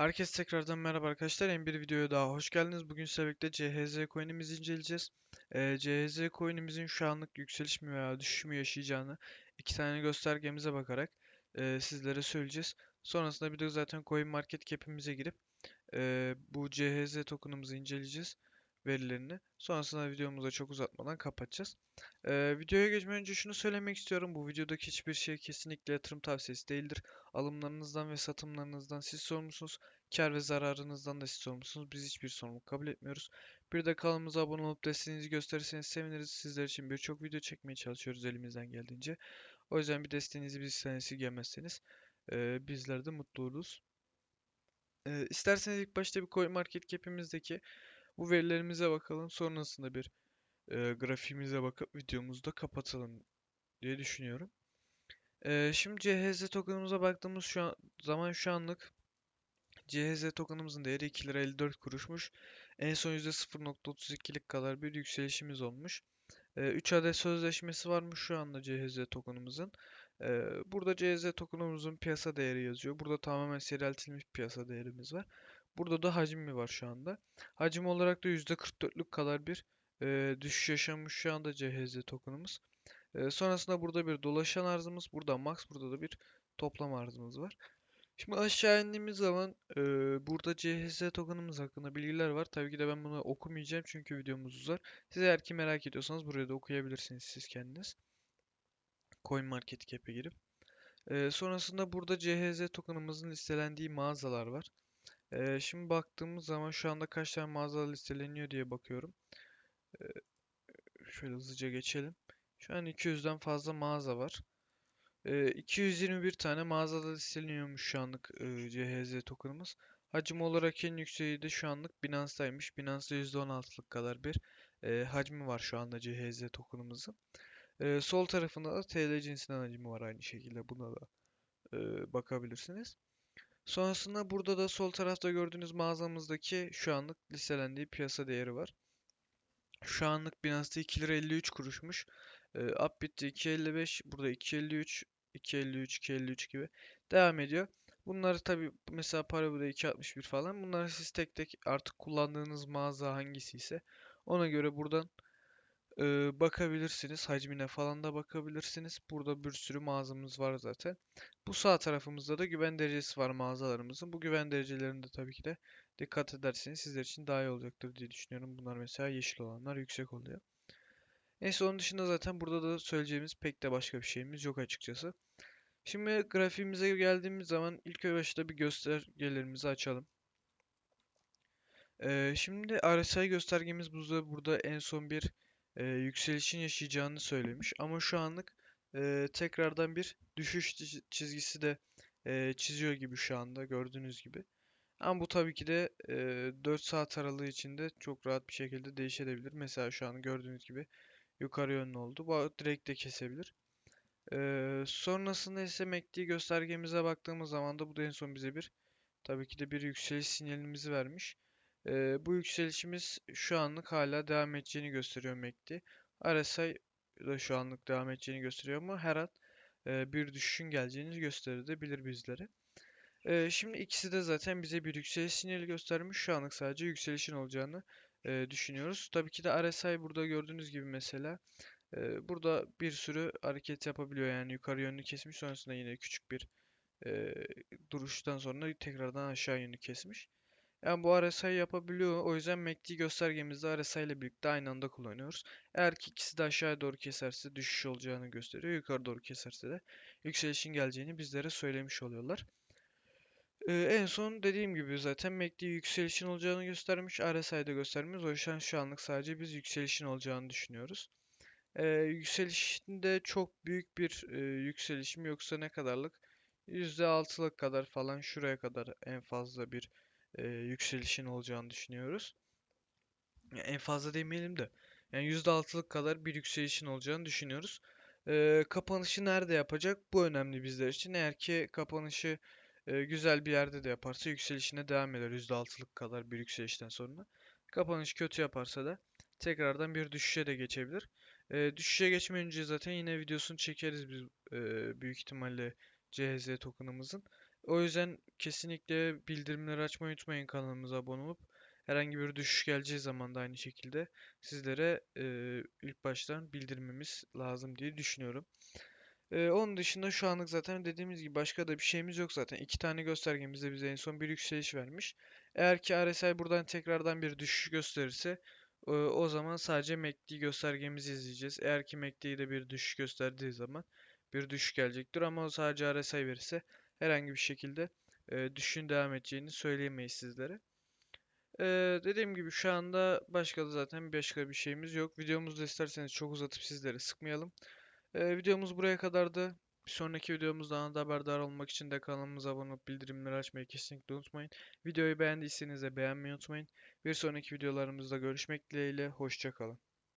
Herkese tekrardan merhaba arkadaşlar. Yeni bir videoya daha hoş geldiniz. Bugün sizlerle birlikte CHZ coin'imizi inceleyeceğiz. Ee, CHZ coin'imizin şu anlık yükseliş mi veya düşüş mü yaşayacağını iki tane göstergemize bakarak e, sizlere söyleyeceğiz. Sonrasında bir de zaten coin market cap'imize girip e, bu CHZ token'ımızı inceleyeceğiz verilerini. Sonrasında videomuzu çok uzatmadan kapatacağız. Ee, videoya geçmeden önce şunu söylemek istiyorum. Bu videodaki hiçbir şey kesinlikle yatırım tavsiyesi değildir. Alımlarınızdan ve satımlarınızdan siz sorumlusunuz. Kar ve zararınızdan da siz sorumlusunuz. Biz hiçbir sorumluluk kabul etmiyoruz. Bir de kanalımıza abone olup desteğinizi gösterirseniz seviniriz. Sizler için birçok video çekmeye çalışıyoruz elimizden geldiğince. O yüzden bir desteğinizi bizden esirgemezseniz e, bizler de mutlu oluruz. E, isterseniz ilk başta bir Coin Market Cap'imizdeki bu verilerimize bakalım. Sonrasında bir e, grafiğimize bakıp videomuzu da kapatalım diye düşünüyorum. E, şimdi CHZ tokenımıza baktığımız şu an, zaman şu anlık CHZ tokenımızın değeri 2 lira 54 kuruşmuş. En son %0.32'lik kadar bir yükselişimiz olmuş. E, 3 adet sözleşmesi varmış şu anda CHZ tokenımızın. E, burada CHZ tokenımızın piyasa değeri yazıyor. Burada tamamen seyreltilmiş piyasa değerimiz var. Burada da hacmi var şu anda. Hacim olarak da %44'lük kadar bir e, düşüş yaşamış şu anda CHZ tokenımız. E, sonrasında burada bir dolaşan arzımız, burada max, burada da bir toplam arzımız var. Şimdi aşağı indiğimiz zaman e, burada CHZ tokenımız hakkında bilgiler var. Tabii ki de ben bunu okumayacağım çünkü videomuz uzar. Siz eğer ki merak ediyorsanız buraya da okuyabilirsiniz siz kendiniz. Coin Market Cap'e girip. E, sonrasında burada CHZ tokenımızın listelendiği mağazalar var. E, şimdi baktığımız zaman şu anda kaç tane mağaza listeleniyor diye bakıyorum. E, şöyle hızlıca geçelim. Şu an 200'den fazla mağaza var. E, 221 tane mağazada listeleniyormuş şu anlık e, CHZ tokenımız. Hacim olarak en yükseği de şu anlık Binance'daymış. Binance'da %16'lık kadar bir e, hacmi var şu anda CHZ tokenımızın. E, sol tarafında da TL cinsinden hacmi var aynı şekilde. Buna da e, bakabilirsiniz. Sonrasında burada da sol tarafta gördüğünüz mağazamızdaki şu anlık listelendiği piyasa değeri var. Şu anlık Binance'da 2 lira 53 kuruşmuş. E, Upbit'te 2.55, burada 2.53, 2.53, 2.53 gibi devam ediyor. Bunları tabi mesela Parabo'da 2.61 falan. Bunları siz tek tek artık kullandığınız mağaza hangisi ise ona göre buradan e, bakabilirsiniz. Hacmine falan da bakabilirsiniz. Burada bir sürü mağazamız var zaten. Bu sağ tarafımızda da güven derecesi var mağazalarımızın. Bu güven derecelerinde tabii ki de dikkat ederseniz sizler için daha iyi olacaktır diye düşünüyorum. Bunlar mesela yeşil olanlar yüksek oluyor. Neyse onun dışında zaten burada da söyleyeceğimiz pek de başka bir şeyimiz yok açıkçası. Şimdi grafiğimize geldiğimiz zaman ilk başta bir göstergelerimizi açalım. Ee, şimdi RSI göstergemiz burada, burada en son bir e, yükselişin yaşayacağını söylemiş. Ama şu anlık e, tekrardan bir düşüş çizgisi de e, çiziyor gibi şu anda gördüğünüz gibi. Ama bu tabii ki de e, 4 saat aralığı içinde çok rahat bir şekilde değişebilir. Mesela şu an gördüğünüz gibi yukarı yönlü oldu. Bu direkt de kesebilir. Ee, sonrasında ise MACD göstergemize baktığımız zaman da bu da en son bize bir tabii ki de bir yükseliş sinyalimizi vermiş. Ee, bu yükselişimiz şu anlık hala devam edeceğini gösteriyor MACD. RSI da şu anlık devam edeceğini gösteriyor ama her an e, bir düşüşün geleceğini gösterebilir bizlere. E, şimdi ikisi de zaten bize bir yükseliş sinyali göstermiş. Şu anlık sadece yükselişin olacağını e, düşünüyoruz. Tabii ki de RSI burada gördüğünüz gibi mesela e, burada bir sürü hareket yapabiliyor. Yani yukarı yönlü kesmiş sonrasında yine küçük bir e, duruştan sonra tekrardan aşağı yönlü kesmiş. Yani bu RSI yapabiliyor. O yüzden MACD göstergemizde RSI ile birlikte aynı anda kullanıyoruz. Eğer ki ikisi de aşağıya doğru keserse düşüş olacağını gösteriyor. Yukarı doğru keserse de yükselişin geleceğini bizlere söylemiş oluyorlar. Ee, en son dediğim gibi zaten MACD yükselişin olacağını göstermiş. RSI'de göstermiyoruz. O yüzden şu anlık sadece biz yükselişin olacağını düşünüyoruz. Ee, yükselişinde çok büyük bir e, yükselişim yoksa ne kadarlık? %6'lık kadar falan şuraya kadar en fazla bir e, yükselişin olacağını düşünüyoruz. Yani en fazla demeyelim de. Yani %6'lık kadar bir yükselişin olacağını düşünüyoruz. E, kapanışı nerede yapacak? Bu önemli bizler için. Eğer ki kapanışı e, güzel bir yerde de yaparsa yükselişine devam eder %6'lık kadar bir yükselişten sonra. Kapanış kötü yaparsa da tekrardan bir düşüşe de geçebilir. E, düşüşe geçmeden önce zaten yine videosunu çekeriz biz e, büyük ihtimalle CHZ tokenımızın. O yüzden kesinlikle bildirimleri açmayı unutmayın kanalımıza abone olup herhangi bir düşüş geleceği zaman da aynı şekilde sizlere e, ilk baştan bildirmemiz lazım diye düşünüyorum. E, onun dışında şu anlık zaten dediğimiz gibi başka da bir şeyimiz yok zaten. İki tane göstergemizde bize en son bir yükseliş vermiş. Eğer ki RSI buradan tekrardan bir düşüş gösterirse e, o zaman sadece MACD göstergemizi izleyeceğiz. Eğer ki MACD'de de bir düşüş gösterdiği zaman bir düşüş gelecektir ama o sadece RSI verirse herhangi bir şekilde e, düşüşün devam edeceğini söyleyemeyiz sizlere. E, dediğim gibi şu anda başka da zaten başka bir şeyimiz yok. Videomuzu da isterseniz çok uzatıp sizlere sıkmayalım. E, videomuz buraya kadardı. Bir sonraki videomuzdan da haberdar olmak için de kanalımıza abone olup bildirimleri açmayı kesinlikle unutmayın. Videoyu beğendiyseniz de beğenmeyi unutmayın. Bir sonraki videolarımızda görüşmek dileğiyle. Hoşçakalın.